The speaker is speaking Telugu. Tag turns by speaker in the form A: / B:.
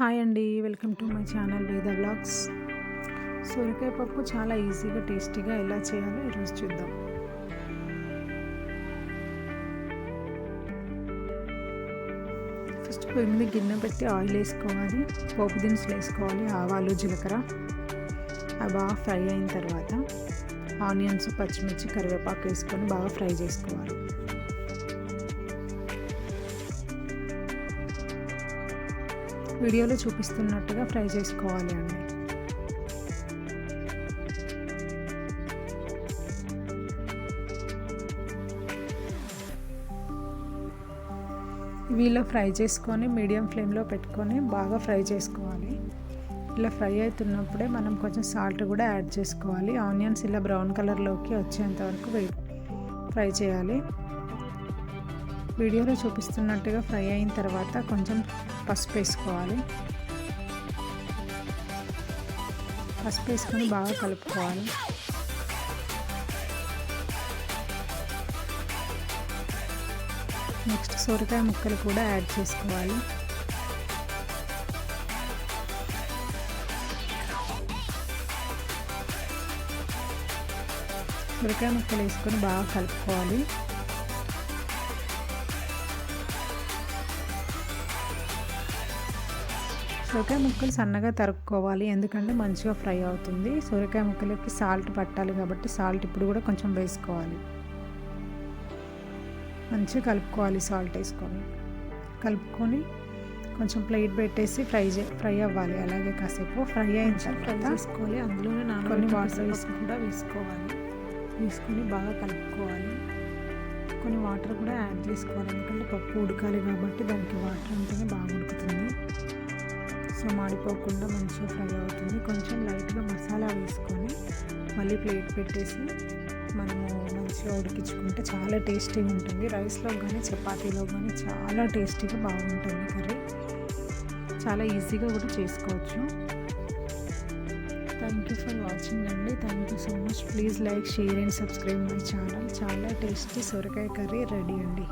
A: హాయ్ అండి welcome to my channel Veda blogs. సొరకాయ పప్పు చాలా ఈజీగా టేస్టీగా ఎలా చేయాలో ఈరోజు చూద్దాం. ఫస్ట్ పొయ్యి మీద గిన్నె పెట్టి ఆయిల్ వేసుకోవాలి పోపు దినుసులు వేసుకోవాలి ఆవాలు జీలకర్ర. అవి బాగా ఫ్రై అయిన తర్వాత ఆనియన్స్ పచ్చిమిర్చి కరివేపాకు వేసుకొని బాగా ఫ్రై చేసుకోవాలి. వీడియోలో చూపిస్తున్నట్టుగా ఫ్రై చేసుకోవాలి అండి. వీళ్ళు ఫ్రై చేసుకొని మీడియం ఫ్లేమ్లో పెట్టుకొని బాగా ఫ్రై చేసుకోవాలి. ఇలా ఫ్రై అవుతున్నప్పుడే మనం కొంచెం సాల్ట్ కూడా యాడ్ చేసుకోవాలి. ఆనియన్స్ ఇలా బ్రౌన్ కలర్లోకి వచ్చేంత వరకు వెయిట్ ఫ్రై చేయాలి. వీడియోలో చూపిస్తున్నట్టుగా ఫ్రై అయిన తర్వాత కొంచెం పసుపు వేసుకోవాలి. పసుపు వేసుకొని బాగా కలుపుకోవాలి. నెక్స్ట్ సొరకాయ ముక్కలు కూడా యాడ్ చేసుకోవాలి. సొరకాయ ముక్కలు వేసుకొని బాగా కలుపుకోవాలి. సొరకాయ ముక్కలు సన్నగా తరుక్కోవాలి. ఎందుకంటే మంచిగా ఫ్రై అవుతుంది. సొరకాయ ముక్కలకి సాల్ట్ పట్టాలి కాబట్టి సాల్ట్ ఇప్పుడు కూడా కొంచెం వేసుకోవాలి. మంచిగా కలుపుకోవాలి సాల్ట్ వేసుకొని. కలుపుకొని కొంచెం ప్లేట్ పెట్టేసి ఫ్రై చే ఫ్రై అవ్వాలి. అలాగే కాసేపు ఫ్రై అయిన తర్వాత వేసుకోవాలి అందులోనే నాన్న కొన్ని వాటర్ కూడా వేసుకోవాలి. వేసుకొని బాగా కలుపుకోవాలి. కొన్ని వాటర్ కూడా యాడ్ చేసుకోవాలి. ఎందుకంటే పప్పు ఉడకాలి కాబట్టి దానికి వాటర్ ఉంటేనే బాగా ఉడుకుతుంది. సో మాడిపోకుండా మంచిగా ఫ్రై అవుతుంది. కొంచెం లైట్గా మసాలా వేసుకొని మళ్ళీ ప్లేట్ పెట్టేసి మనము మంచిగా ఉడికించుకుంటే చాలా టేస్టీగా ఉంటుంది. రైస్లో కానీ చపాతీలో కానీ చాలా టేస్టీగా బాగుంటుంది కర్రీ. చాలా ఈజీగా కూడా చేసుకోవచ్చు. థ్యాంక్ యూ ఫర్ వాచింగ్ అండి. Thank you so much please like share and subscribe my channel చాలా టేస్టీ సొరకాయ కర్రీ రెడీ అండి.